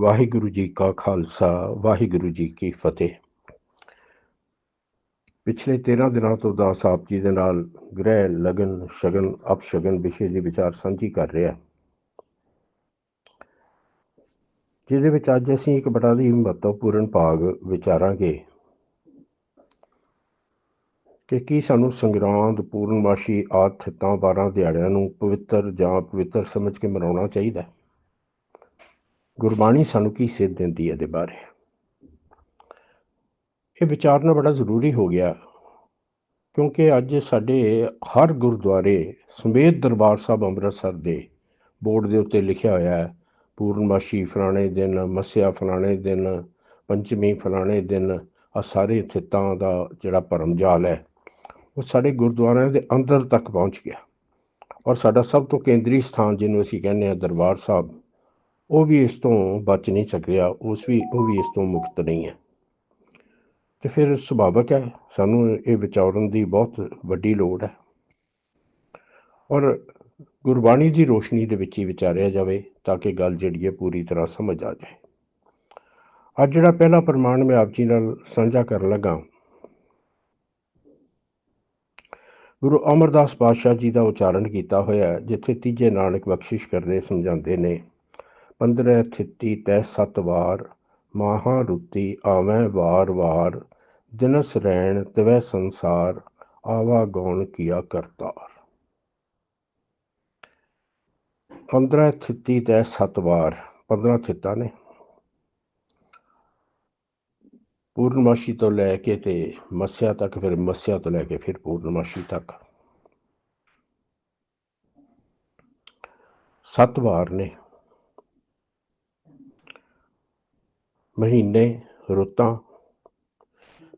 ਵਾਹਿਗੁਰੂ ਜੀ ਕਾ ਖਾਲਸਾ, ਵਾਹਿਗੁਰੂ ਜੀ ਕੀ ਫਤਿਹ। ਪਿਛਲੇ 13 ਦਿਨਾਂ ਤੋਂ ਦਾਸ ਆਪ ਜੀ ਦੇ ਨਾਲ ਗ੍ਰਹਿ, ਲਗਨ, ਸ਼ਗਨ, ਅਪਸ਼ਗਨ ਵਿਸ਼ੇ ਦੀ ਵਿਚਾਰ ਸਾਂਝੀ ਕਰ ਰਿਹਾ ਜਿਹਦੇ ਵਿੱਚ ਅੱਜ ਅਸੀਂ ਇੱਕ ਬੜਾ ਹੀ ਮਹੱਤਵਪੂਰਨ ਭਾਗ ਵਿਚਾਰਾਂਗੇ ਕਿ ਕੀ ਸਾਨੂੰ ਸੰਗਰਾਂਦ, ਪੂਰਨਮਾਸ਼ੀ ਆਦਿ ਥਿੱਤਾਂ 12 ਦਿਹਾੜਿਆਂ ਨੂੰ ਪਵਿੱਤਰ ਜਾਂ ਪਵਿੱਤਰ ਸਮਝ ਕੇ ਮਨਾਉਣਾ ਚਾਹੀਦਾ ਹੈ। ਗੁਰਬਾਣੀ ਸਾਨੂੰ ਕੀ ਸੇਧ ਦਿੰਦੀ ਹੈ ਦੇ ਬਾਰੇ? ਇਹ ਵਿਚਾਰਨਾ ਬੜਾ ਜ਼ਰੂਰੀ ਹੋ ਗਿਆ, ਕਿਉਂਕਿ ਅੱਜ ਸਾਡੇ ਹਰ ਗੁਰਦੁਆਰੇ ਸਮੇਤ ਦਰਬਾਰ ਸਾਹਿਬ ਅੰਮ੍ਰਿਤਸਰ ਦੇ ਬੋਰਡ ਦੇ ਉੱਤੇ ਲਿਖਿਆ ਹੋਇਆ ਹੈ, ਪੂਰਨਮਾਸ਼ੀ ਫਲਾਣੇ ਦਿਨ, ਮੱਸਿਆ ਫਲਾਣੇ ਦਿਨ, ਪੰਚਮੀ ਫਲਾਣੇ ਦਿਨ ਆ ਸਾਰੇ ਥਿੱਤਾਂ ਦਾ ਜਿਹੜਾ ਭਰਮ ਜਾਲ ਹੈ, ਉਹ ਸਾਡੇ ਗੁਰਦੁਆਰਿਆਂ ਦੇ ਅੰਦਰ ਤੱਕ ਪਹੁੰਚ ਗਿਆ। ਔਰ ਸਾਡਾ ਸਭ ਤੋਂ ਕੇਂਦਰੀ ਸਥਾਨ ਜਿਹਨੂੰ ਅਸੀਂ ਕਹਿੰਦੇ ਆ ਦਰਬਾਰ ਸਾਹਿਬ ਉਹ ਵੀ ਇਸ ਤੋਂ ਬਚ ਨਹੀਂ ਸਕਿਆ, ਉਸ ਵੀ, ਉਹ ਵੀ ਇਸ ਤੋਂ ਮੁਕਤ ਨਹੀਂ ਹੈ। ਤੇ ਫਿਰ ਸੁਭਾਵਕ ਹੈ, ਸਾਨੂੰ ਇਹ ਵਿਚਾਰਨ ਦੀ ਬਹੁਤ ਵੱਡੀ ਲੋੜ ਹੈ। ਔਰ ਗੁਰਬਾਣੀ ਦੀ ਰੋਸ਼ਨੀ ਦੇ ਵਿੱਚ ਹੀ ਵਿਚਾਰਿਆ ਜਾਵੇ ਤਾਂ ਕਿ ਗੱਲ ਜਿਹੜੀ ਹੈ ਪੂਰੀ ਤਰ੍ਹਾਂ ਸਮਝ ਆ ਜਾਏ। ਅੱਜ ਜਿਹੜਾ ਪਹਿਲਾ ਪ੍ਰਮਾਣ ਮੈਂ ਆਪ ਜੀ ਨਾਲ ਸਾਂਝਾ ਕਰਨ ਲੱਗਾ ਗੁਰੂ ਅਮਰਦਾਸ ਪਾਤਸ਼ਾਹ ਜੀ ਦਾ ਉਚਾਰਨ ਕੀਤਾ ਹੋਇਆ ਜਿੱਥੇ ਤੀਜੇ ਨਾਨਕ ਬਖਸ਼ਿਸ਼ ਕਰਦੇ ਸਮਝਾਉਂਦੇ ਨੇ ਪੰਦਰੈ ਥਿੱਤੀ ਤੈ ਸਤ ਵਾਰ, ਮਾਹਾ ਰੁੱਤੀ ਆਵੈ ਵਾਰ ਵਾਰ ਦਿਨਸ ਰਹਿਣ ਤਵੈ ਸੰਸਾਰ, ਆਵਾ ਗੌਣ ਕੀਆ ਕਰਤਾਰ। ਪੰਦਰੈ ਥਿੱਤੀ ਤੈ ਸਤ ਵਾਰ 15 ਥਿੱਤਾਂ ਨੇ। ਪੂਰਨਮਾਸ਼ੀ ਤੋਂ ਲੈ ਕੇ ਤੇ ਮੱਸਿਆ ਤੱਕ, ਫਿਰ ਮੱਸਿਆ ਤੋਂ ਲੈ ਕੇ ਫਿਰ ਪੂਰਨਮਾਸ਼ੀ ਤੱਕ। ਸੱਤ ਵਾਰ ਨੇ। ਮਹੀਨੇ, ਰੁੱਤਾਂ।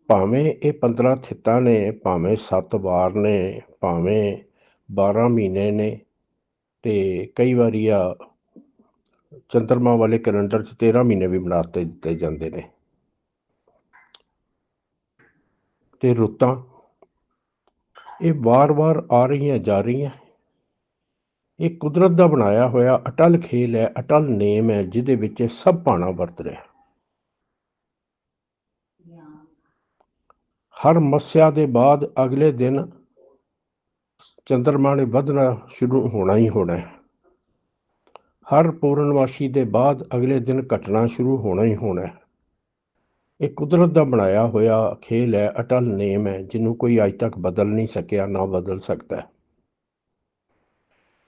ਭਾਵੇਂ ਇਹ 15 ਥਿੱਤਾਂ ਨੇ, ਭਾਵੇਂ 7 ਵਾਰ ਨੇ, ਭਾਵੇਂ 12 ਮਹੀਨੇ ਨੇ ਤੇ ਕਈ ਵਾਰੀ ਆ ਚੰਦਰਮਾ ਵਾਲੇ ਕੈਲੰਡਰ 'ਚ 13 ਮਹੀਨੇ ਵੀ ਬਣਾ ਦਿੱਤੇ ਜਾਂਦੇ ਨੇ। ਤੇ ਰੁੱਤਾਂ, ਇਹ ਵਾਰ-ਵਾਰ ਆ ਰਹੀਆਂ, ਜਾ ਰਹੀਆਂ। ਇਹ ਕੁਦਰਤ ਦਾ ਬਣਾਇਆ ਹੋਇਆ ਅਟਲ ਖੇਲ ਹੈ, ਅਟਲ ਨੇਮ ਹੈ, ਜਿਹਦੇ ਵਿੱਚ ਇਹ ਸਭ ਪਾਣਾ ਵਰਤ ਰਿਹਾ। ਹਰ ਮੱਸਿਆ ਦੇ ਬਾਅਦ ਅਗਲੇ ਦਿਨ ਚੰਦਰਮਾ ਨੇ ਵਧਣਾ ਸ਼ੁਰੂ ਹੋਣਾ ਹੀ ਹੋਣਾ ਹੈ। ਹਰ ਪੂਰਨਵਾਸ਼ੀ ਦੇ ਬਾਅਦ ਅਗਲੇ ਦਿਨ ਘਟਣਾ ਸ਼ੁਰੂ ਹੋਣਾ ਹੀ ਹੋਣਾ ਹੈ। ਇਹ ਕੁਦਰਤ ਦਾ ਬਣਾਇਆ ਹੋਇਆ ਖੇਲ ਹੈ, ਅਟਲ ਨੇਮ ਹੈ, ਜਿਹਨੂੰ ਕੋਈ ਅੱਜ ਤੱਕ ਬਦਲ ਨਹੀਂ ਸਕਿਆ, ਨਾ ਬਦਲ ਸਕਦਾ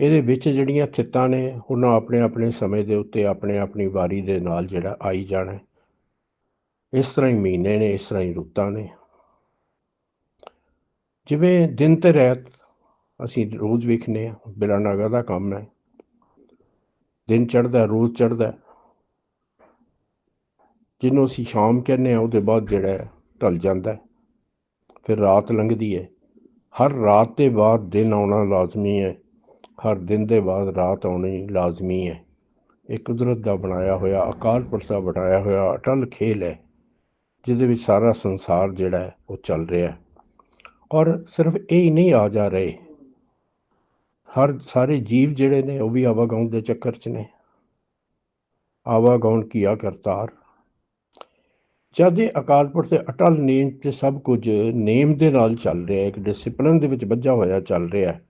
ਇਹਦੇ ਵਿੱਚ ਜਿਹੜੀਆਂ ਥਿੱਤਾਂ ਨੇ, ਉਹਨਾਂ ਆਪਣੇ ਆਪਣੇ ਸਮੇਂ ਦੇ ਉੱਤੇ, ਆਪਣੇ ਆਪਣੀ ਵਾਰੀ ਦੇ ਨਾਲ ਜਿਹੜਾ ਆਈ ਜਾਣਾ ਇਸ ਤਰ੍ਹਾਂ ਹੀ ਮਹੀਨੇ ਨੇ, ਇਸ ਤਰ੍ਹਾਂ ਹੀ ਰੁੱਤਾਂ ਨੇ। ਜਿਵੇਂ ਦਿਨ ਤੇ ਰਾਤ ਅਸੀਂ ਰੋਜ਼ ਵੇਖਨੇ ਆ ਬਿਲਾ ਨਾਗਾ ਦਾ ਕੰਮ ਹੈ। ਦਿਨ ਚੜ੍ਹਦਾ, ਰੋਜ਼ ਚੜ੍ਹਦਾ। ਜਿਹਨੂੰ ਅਸੀਂ ਸ਼ਾਮ ਕਹਿੰਦੇ ਆ, ਉਹਦੇ ਬਾਅਦ ਜਿਹੜਾ ਢਲ ਜਾਂਦਾ ਫਿਰ ਰਾਤ ਲੰਘਦੀ ਹੈ। ਹਰ ਰਾਤ ਦੇ ਬਾਅਦ ਦਿਨ ਆਉਣਾ ਲਾਜ਼ਮੀ ਹੈ। ਹਰ ਦਿਨ ਦੇ ਬਾਅਦ ਰਾਤ ਆਉਣੀ ਲਾਜ਼ਮੀ ਹੈ। ਇਹ ਕੁਦਰਤ ਦਾ ਬਣਾਇਆ ਹੋਇਆ ਅਕਾਲ ਪੁਰਖ ਦਾ ਬਣਾਇਆ ਹੋਇਆ ਅਟਲ ਖੇਲ ਹੈ, ਜਿਹਦੇ ਵਿੱਚ ਸਾਰਾ ਸੰਸਾਰ ਜਿਹੜਾ ਉਹ ਚੱਲ ਰਿਹਾ ਹੈ। ਔਰ ਸਿਰਫ ਇਹ ਹੀ ਨਹੀਂ ਆ ਜਾ ਰਹੇ। ਹਰ, ਸਾਰੇ ਜੀਵ ਜਿਹੜੇ ਨੇ, ਉਹ ਵੀ ਆਵਾਗਾਉਣ ਦੇ ਚੱਕਰ 'ਚ ਨੇ। ਆਵਾਗਾਉਣ ਕੀਆ ਕਰਤਾਰ। ਜਦ ਇਹ ਅਕਾਲ ਪੁਰਖ ਦੇ ਅਟਲ ਨੇਮ ਤੇ ਸਭ ਕੁਝ ਨੇਮ ਦੇ ਨਾਲ ਚੱਲ ਰਿਹਾ ਹੈ, ਇੱਕ ਡਿਸਪਲਿਨ ਦੇ ਵਿੱਚ ਵੱਜਾ ਹੋਇਆ ਚੱਲ ਰਿਹਾ ਹੈ,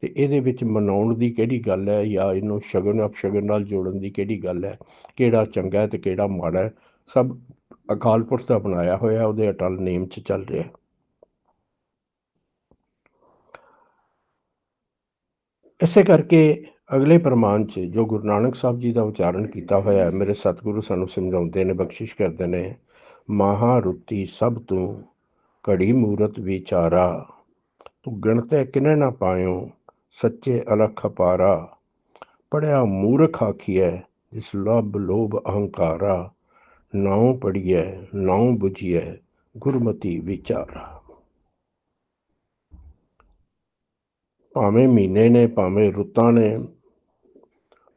ਤੇ ਇਹਦੇ ਵਿੱਚ ਮਨਾਉਣ ਦੀ ਕਿਹੜੀ ਗੱਲ ਹੈ ਜਾਂ ਇਹਨੂੰ ਸ਼ਗਨ ਅਪਸ਼ਗਨ ਨਾਲ ਜੋੜਨ ਦੀ ਕਿਹੜੀ ਗੱਲ ਹੈ, ਕਿਹੜਾ ਚੰਗਾ ਹੈ ਤੇ ਕਿਹੜਾ ਮਾੜਾ ਹੈ, ਸਭ ਅਕਾਲ ਪੁਰਖ ਦਾ ਬਣਾਇਆ ਹੋਇਆ ਉਹਦੇ ਅਟਲ ਨੇਮ 'ਚ ਚੱਲ ਰਿਹਾ ਇਸੇ ਕਰਕੇ ਅਗਲੇ ਪ੍ਰਮਾਣ 'ਚ ਜੋ ਗੁਰੂ ਨਾਨਕ ਸਾਹਿਬ ਜੀ ਦਾ ਉਚਾਰਨ ਕੀਤਾ ਹੋਇਆ ਹੈ, ਮੇਰੇ ਸਤਿਗੁਰੂ ਸਾਨੂੰ ਸਮਝਾਉਂਦੇ ਨੇ, ਬਖਸ਼ਿਸ਼ ਕਰਦੇ ਨੇ, ਮਹਾ ਰੁੱਤੀ ਸਭ ਤੂੰ ਘੜੀ ਮੂਰਤ ਵਿਚਾਰਾ, ਤੂੰ ਗਿਣਤੇ ਕਿਨੇ ਨਾ ਪਾਇਓ, ਸੱਚੇ ਅਲਖ ਅਪਾਰਾ ਪੜਿਆ ਮੂਰਖ ਆਖੀਐ, ਜਿਸ ਲਬ ਲੋਭ ਅਹੰਕਾਰਾ, ਨਾਉ ਪੜੀਐ ਨਾਉ 부ਜੀਐ ਗੁਰਮਤੀ ਵਿਚਾਰਾ। ਭਾਵੇਂ ਮਹੀਨੇ ਨੇ, ਭਾਵੇਂ ਰੁੱਤਾਂ ਨੇ,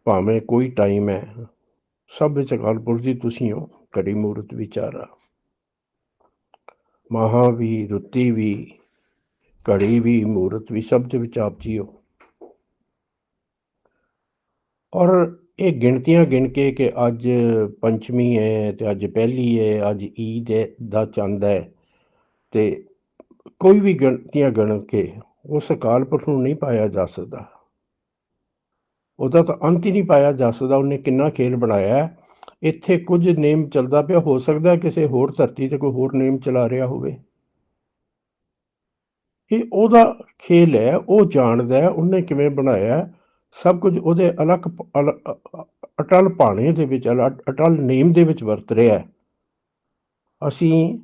ਭਾਵੇਂ ਕੋਈ ਟਾਈਮ ਹੈ, ਸਭ ਵਿੱਚ ਅਕਾਲ ਪੁਰਖ ਜੀ ਤੁਸੀਂ ਹੋ, ਘੜੀ ਮੂਰਤ ਵਿਚਾਰਾ। ਮਹਾ ਵੀ ਰੁੱਤੀ ਵੀ, ਘੜੀ ਵੀ, ਮੂਰਤ ਵੀ, ਸਭ ਦੇ ਵਿੱਚ ਆਪ ਜੀ ਹੋ। ਔਰ ਇਹ ਗਿਣਤੀਆਂ ਗਿਣ ਕੇ ਕਿ ਅੱਜ ਪੰਚਮੀ ਹੈ ਤੇ ਅੱਜ ਪਹਿਲੀ ਹੈ, ਅੱਜ ਈਦ ਹੈ, ਦਾ ਚੰਦ ਹੈ ਤੇ ਕੋਈ ਵੀ ਗਿਣਤੀਆਂ ਗਿਣ ਕੇ ਉਸ ਅਕਾਲ ਪੁਰਖ ਨੂੰ ਨਹੀਂ ਪਾਇਆ ਜਾ ਸਕਦਾ। ਉਹਦਾ ਤਾਂ ਅੰਤ ਹੀ ਨਹੀਂ ਪਾਇਆ ਜਾ ਸਕਦਾ, ਉਹਨੇ ਕਿੰਨਾ ਖੇਲ ਬਣਾਇਆ। ਇੱਥੇ ਕੁਝ ਨੇਮ ਚੱਲਦਾ ਪਿਆ, ਹੋ ਸਕਦਾ ਕਿਸੇ ਹੋਰ ਧਰਤੀ ਤੇ ਕੋਈ ਹੋਰ ਨੇਮ ਚਲਾ ਰਿਹਾ ਹੋਵੇ। ਇਹ ਉਹਦਾ ਖੇਲ ਹੈ, ਉਹ ਜਾਣਦਾ ਹੈ, ਉਹਨੇ ਕਿਵੇਂ ਬਣਾਇਆ ਸਭ ਕੁਝ ਉਹਦੇ ਅਲੱਗ ਅਲ- ਅਟਲ ਭਾਣੇ ਦੇ ਵਿੱਚ, ਅਲ- ਅਟਲ ਨੇਮ ਦੇ ਵਿੱਚ ਵਰਤ ਰਿਹਾ ਹੈ। ਅਸੀਂ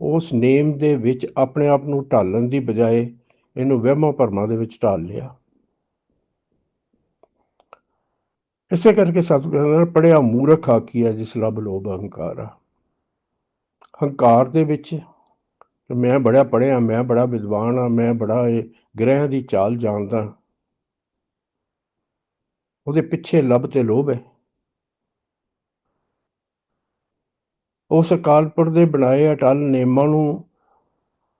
ਉਸ ਨੇਮ ਦੇ ਵਿੱਚ ਆਪਣੇ ਆਪ ਨੂੰ ਢਾਲਣ ਦੀ ਬਜਾਏ ਇਹਨੂੰ ਵਹਿਮਾਂ ਭਰਮਾਂ ਦੇ ਵਿੱਚ ਢਾਲ ਲਿਆ। ਇਸੇ ਕਰਕੇ ਸਤਿਗੁਰਾਂ ਨੇ ਪੜਿਆ ਮੂਰਖ ਆਖੀਆ ਜਿਸ ਲਬ ਲੋਭ ਅਹੰਕਾਰ ਹੰਕਾਰ ਦੇ ਵਿੱਚ ਕਿ ਮੈਂ ਬੜਾ ਪੜਿਆ ਮੈਂ ਬੜਾ ਵਿਦਵਾਨ ਆ, ਮੈਂ ਬੜਾ ਇਹ ਗ੍ਰਹਿ ਦੀ ਚਾਲ ਜਾਣਦਾ। ਉਹਦੇ ਪਿੱਛੇ ਲੱਭ ਤੇ ਲੋਭ ਹੈ। ਉਸ ਅਕਾਲਪੁਰ ਦੇ ਬਣਾਏ ਅਟਲ ਨੇਮਾਂ ਨੂੰ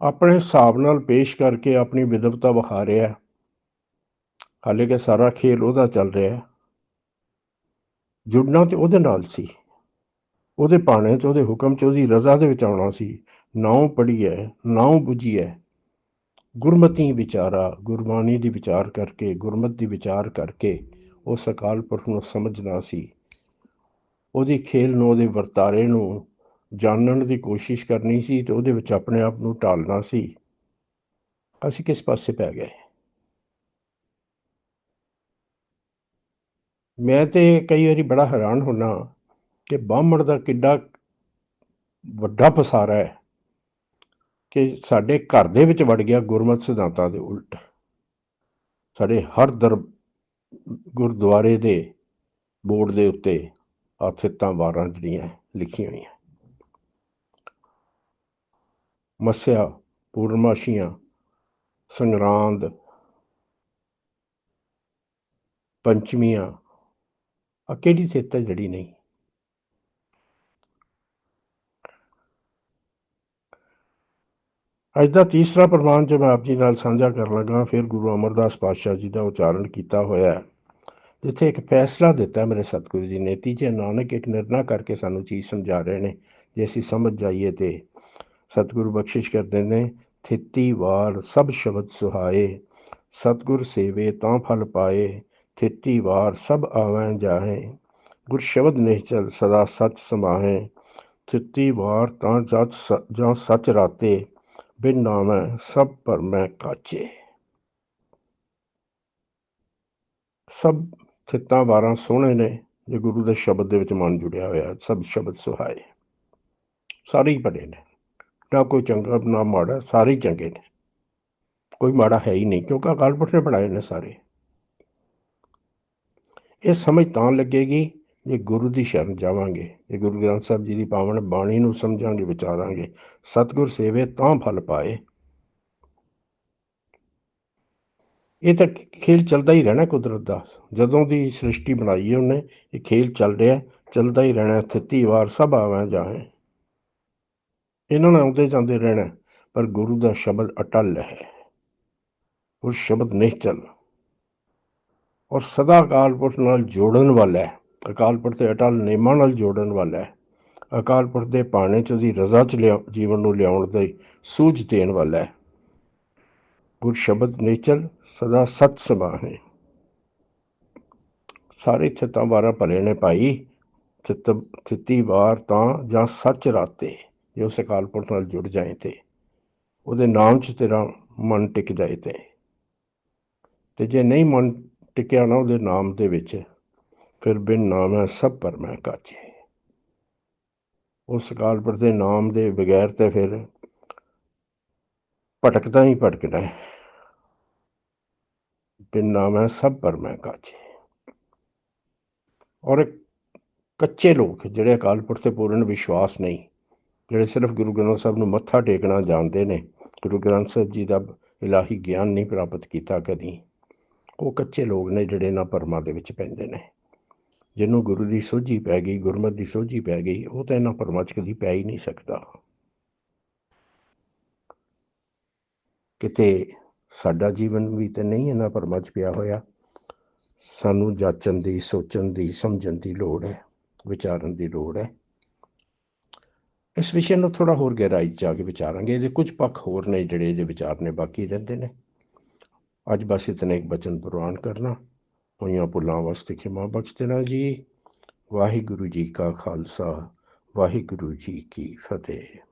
ਆਪਣੇ ਹਿਸਾਬ ਨਾਲ ਪੇਸ਼ ਕਰਕੇ ਆਪਣੀ ਵਿਦਵਤਾ ਵਿਖਾ ਰਿਹਾ ਹੈ। ਹਾਲੇ ਕਿ ਸਾਰਾ ਖੇਲ ਉਹਦਾ ਚੱਲ ਰਿਹਾ ਹੈ। ਜੁੜਨਾ ਤੇ ਉਹਦੇ ਨਾਲ ਸੀ। ਉਹਦੇ ਪਾਣੇ ਚ ਉਹਦੇ ਹੁਕਮ ਚ ਉਹਦੀ ਰਜ਼ਾ ਦੇ ਵਿੱਚ ਆਉਣਾ ਸੀ। ਨਾਉ ਪੜੀ ਹੈ, ਨਾਉ 부ਜੀ ਹੈ। ਗੁਰਮਤੀ ਵਿਚਾਰਾ, ਗੁਰਬਾਣੀ ਦੀ ਵਿਚਾਰ ਕਰਕੇ, ਗੁਰਮਤ ਦੀ ਵਿਚਾਰ ਕਰਕੇ ਉਹ ਅਕਾਲ ਪੁਰਖ ਨੂੰ ਸਮਝਣਾ ਸੀ। ਉਹਦੀ ਖੇਲ ਨੂੰ, ਉਹਦੇ ਵਰਤਾਰੇ ਨੂੰ ਜਾਣਨ ਦੀ ਕੋਸ਼ਿਸ਼ ਕਰਨੀ ਸੀ ਤੇ ਉਹਦੇ ਵਿੱਚ ਆਪਣੇ ਆਪ ਨੂੰ ਢਾਲਣਾ ਸੀ। ਅਸੀਂ ਕਿਸ ਪਾਸੇ ਪੈ ਗਏ? ਮੈਂ ਤੇ ਕਈ ਵਾਰੀ ਬੜਾ ਹੈਰਾਨ ਹੁੰਨਾ ਕਿ ਬਾਹਮਣ ਦਾ ਕਿੱਡਾ ਵੱਡਾ ਪਸਾਰਾ ਹੈ ਕਿ ਸਾਡੇ ਘਰ ਦੇ ਵਿੱਚ ਵੜ ਗਿਆ ਗੁਰਮਤ ਸਿਧਾਂਤਾਂ ਦੇ ਉਲਟ। ਸਾਡੇ ਹਰ ਦਰ, ਗੁਰਦੁਆਰੇ ਦੇ ਬੋਰਡ ਦੇ ਉੱਤੇ ਆਥਿਤਾਂ ਵਾਰਾਂ ਜਿਹੜੀਆਂ ਲਿਖੀਆਂ ਹੋਈਆਂ। ਮੱਸਿਆ, ਪੂਰਨਮਾਸ਼ੀਆਂ, ਸੰਗਰਾਂਦ, ਪੰਚਮੀਆਂ। ਆ ਕਿਹੜੀ ਥਿੱਤ ਹੈ ਜਿਹੜੀ ਨਹੀਂ? ਅੱਜ ਦਾ ਤੀਸਰਾ ਪ੍ਰਮਾਣ ਜੋ ਮੈਂ ਆਪ ਜੀ ਨਾਲ ਸਾਂਝਾ ਕਰਨ ਲੱਗਾ, ਫਿਰ ਗੁਰੂ ਅਮਰਦਾਸ ਪਾਤਸ਼ਾਹ ਜੀ ਦਾ ਉਚਾਰਨ ਕੀਤਾ ਹੋਇਆ ਹੈ, ਜਿੱਥੇ ਇੱਕ ਫੈਸਲਾ ਦਿੱਤਾ ਮੇਰੇ ਸਤਿਗੁਰੂ ਜੀ ਨੇ, ਤੀਜੇ ਨਾਨਕ ਇੱਕ ਨਿਰਣਾ ਕਰਕੇ ਸਾਨੂੰ ਚੀਜ਼ ਸਮਝਾ ਰਹੇ ਨੇ, ਜੇ ਅਸੀਂ ਸਮਝ ਜਾਈਏ ਤੇ। ਸਤਿਗੁਰੂ ਬਖਸ਼ਿਸ਼ ਕਰਦੇ ਨੇ, ਥਿੱਤੀ ਵਾਰ ਸਭ ਸ਼ਬਦ ਸੁਹਾਏ, ਸਤਿਗੁਰ ਸੇਵੇ ਤਾਂ ਫਲ ਪਾਏ, ਥਿੱਤੀ ਵਾਰ ਸਭ ਆਵੈ ਜਾਹੇ, ਗੁਰ ਸ਼ਬਦ ਨਿਹਚਲ ਸਦਾ ਸਚ ਸਮਾਹੇ, ਥਿੱਤੀ ਵਾਰ ਤਾਂ ਜਤ ਸ- ਜਾਂ ਸਚ ਰਾਤੇ, ਬਿਨ ਨਾਮੈ ਸਭ ਪਰਮੈ ਕਾਚੇ। ਸਭ ਥਿੱਤਾਂ ਵਾਰਾਂ ਸੋਹਣੇ ਨੇ, ਜੇ ਗੁਰੂ ਦੇ ਸ਼ਬਦ ਦੇ ਵਿੱਚ ਮਨ ਜੁੜਿਆ ਹੋਇਆ, ਸਭ ਸ਼ਬਦ ਸੁਹਾਏ। ਸਾਰੇ ਹੀ ਬੜੇ ਨੇ। ਨਾ ਕੋਈ ਚੰਗਾ ਨਾ ਮਾੜਾ, ਸਾਰੇ ਹੀ ਚੰਗੇ ਨੇ। ਕੋਈ ਮਾੜਾ ਹੈ ਹੀ ਨਹੀਂ, ਕਿਉਂਕਿ ਅਕਾਲ ਪੁਰਖ ਨੇ ਬਣਾਏ ਨੇ ਸਾਰੇ। ਇਹ ਸਮਝ ਤਾਂ ਲੱਗੇਗੀ ਜੇ ਗੁਰੂ ਦੀ ਸ਼ਰਨ ਜਾਵਾਂਗੇ, ਜੇ ਗੁਰੂ ਗ੍ਰੰਥ ਸਾਹਿਬ ਜੀ ਦੀ ਪਾਵਨ ਬਾਣੀ ਨੂੰ ਸਮਝਾਂਗੇ, ਵਿਚਾਰਾਂਗੇ, ਸਤਿਗੁਰ ਸੇਵੇ ਤਾਂ ਫਲ ਪਾਏ। ਇਹ ਤਾਂ ਖੇਲ ਚੱਲਦਾ ਹੀ ਰਹਿਣਾ ਕੁਦਰਤ ਦਾ। ਜਦੋਂ ਦੀ ਸ੍ਰਿਸ਼ਟੀ ਬਣਾਈ ਹੈ ਉਹਨੇ, ਇਹ ਖੇਲ ਚੱਲ ਰਿਹਾ, ਚੱਲਦਾ ਹੀ ਰਹਿਣਾ ਥਿੱਤੀ ਵਾਰ ਸਭ ਆਵਾਂ ਜਾਏ ਇਹਨਾਂ ਨਾਲ ਆਉਂਦੇ ਜਾਂਦੇ ਰਹਿਣਾ, ਪਰ ਗੁਰੂ ਦਾ ਸ਼ਬਦ ਅਟਲ ਹੈ। ਉਸ ਸ਼ਬਦ ਨਿਸ਼ਚਲ ਔਰ ਸਦਾ ਅਕਾਲ ਪੁਰਖ ਨਾਲ ਜੋੜਨ ਵਾਲਾ ਹੈ। ਅਕਾਲ ਪੁਰਖ ਦੇ ਅਟਲ ਨੇਮਾਂ ਨਾਲ ਜੋੜਨ ਵਾਲਾ ਹੈ। ਅਕਾਲ ਪੁਰਖ ਦੇ ਪਾਣੇ ਚ ਉਹਦੀ ਰਜ਼ਾ ਚ ਲਿਆ, ਜੀਵਨ ਨੂੰ ਲਿਆਉਣ ਦੀ ਸੂਝ ਦੇਣ ਵਾਲਾ ਹੈ। ਗੁਰ ਸ਼ਬਦ ਨਿਚਲ ਸਦਾ ਸਤ ਸਮਾਹੇ ਸਾਰੇ ਥਿੱਤਾਂ ਵਾਰਾਂ ਭਲੇ ਨੇ ਭਾਈ, ਥਿੱਤ ਥਿੱਤੀ ਵਾਰ ਤਾਂ ਜਾਂ ਸੱਚ ਰਾਤੇ। ਜੇ ਉਸ ਅਕਾਲ ਪੁਰਖ ਨਾਲ ਜੁੜ ਜਾਏ ਤੇ, ਉਹਦੇ ਨਾਮ 'ਚ ਤੇਰਾ ਮਨ ਟਿਕ ਜਾਏ ਤੇ। ਤੇ ਜੇ ਨਹੀਂ ਮਨ ਟਿਕਿਆ ਨਾ ਉਹਦੇ ਨਾਮ ਦੇ ਵਿੱਚ, ਫਿਰ ਬਿਨ ਨਾਮ ਹੈ ਸਭ ਪਰਮੈ ਮੈਂ ਕਾਚੇ ਉਸ ਅਕਾਲ ਪੁਰਖ ਦੇ ਨਾਮ ਦੇ ਬਗੈਰ ਤੇ ਫਿਰ ਭਟਕਦਾ ਹੀ ਭਟਕਦਾ ਹੈ। ਬਿਨ ਨਾਮ ਹੈ ਸਭ ਪਰਮੈ ਮੈਂ ਕਾਚੇ ਔਰ ਕੱਚੇ ਲੋਕ ਜਿਹੜੇ ਅਕਾਲ ਪੁਰਖ ਤੇ ਪੂਰਨ ਵਿਸ਼ਵਾਸ ਨਹੀਂ ਜਿਹੜੇ ਸਿਰਫ ਗੁਰੂ ਗ੍ਰੰਥ ਸਾਹਿਬ ਨੂੰ ਮੱਥਾ ਟੇਕਣਾ ਜਾਣਦੇ ਨੇ, ਗੁਰੂ ਗ੍ਰੰਥ ਸਾਹਿਬ ਜੀ ਦਾ ਇਲਾਹੀ ਗਿਆਨ ਨਹੀਂ ਪ੍ਰਾਪਤ ਕੀਤਾ ਕਦੀ, ਉਹ ਕੱਚੇ ਲੋਕ ਨੇ ਜਿਹੜੇ ਨਾ ਪਰਮਾ ਦੇ ਵਿੱਚ ਪੈਂਦੇ ਨੇ। ਜਿਹਨੂੰ ਗੁਰੂ ਦੀ ਸੋਝੀ ਪੈ ਗਈ, ਗੁਰਮਤਿ ਦੀ ਸੋਝੀ ਪੈ ਗਈ, ਉਹ ਤਾਂ ਇਹਨਾਂ ਪਰਮਾ 'ਚ ਕਦੀ ਪੈ ਹੀ ਨਹੀਂ ਸਕਦਾ। ਕਿਤੇ ਸਾਡਾ ਜੀਵਨ ਵੀ ਤੇ ਨਹੀਂ ਇਹਨਾਂ ਪਰਮਾ 'ਚ ਪਿਆ ਹੋਇਆ, ਸਾਨੂੰ ਜਾਚਣ ਦੀ, ਸੋਚਣ ਦੀ, ਸਮਝਣ ਦੀ ਲੋੜ ਹੈ, ਵਿਚਾਰਨ ਦੀ ਲੋੜ ਹੈ। ਇਸ ਵਿਸ਼ੇ ਨੂੰ ਥੋੜਾ ਹੋਰ ਗਹਿਰਾਈ 'ਚ ਜਾ ਕੇ ਵਿਚਾਰਾਂਗੇ। ਇਹਦੇ ਕੁਝ ਪੱਖ ਹੋਰ ਨੇ ਜਿਹੜੇ ਇਹਦੇ ਵਿਚਾਰ ਨੇ, ਬਾਕੀ ਰਹਿੰਦੇ ਨੇ। ਅੱਜ ਬਸ ਇਤਨੇ ਇੱਕ ਬਚਨ ਪ੍ਰਵਾਨ ਕਰਨਾ। ਹੋਈਆਂ ਭੁੱਲਾਂ ਵਾਸਤੇ ਖਿਮਾ ਬਖਸ਼ ਦੇਣਾ ਜੀ। ਵਾਹਿਗੁਰੂ ਜੀ ਕਾ ਖਾਲਸਾ, ਵਾਹਿਗੁਰੂ ਜੀ ਕੀ ਫਤਿਹ।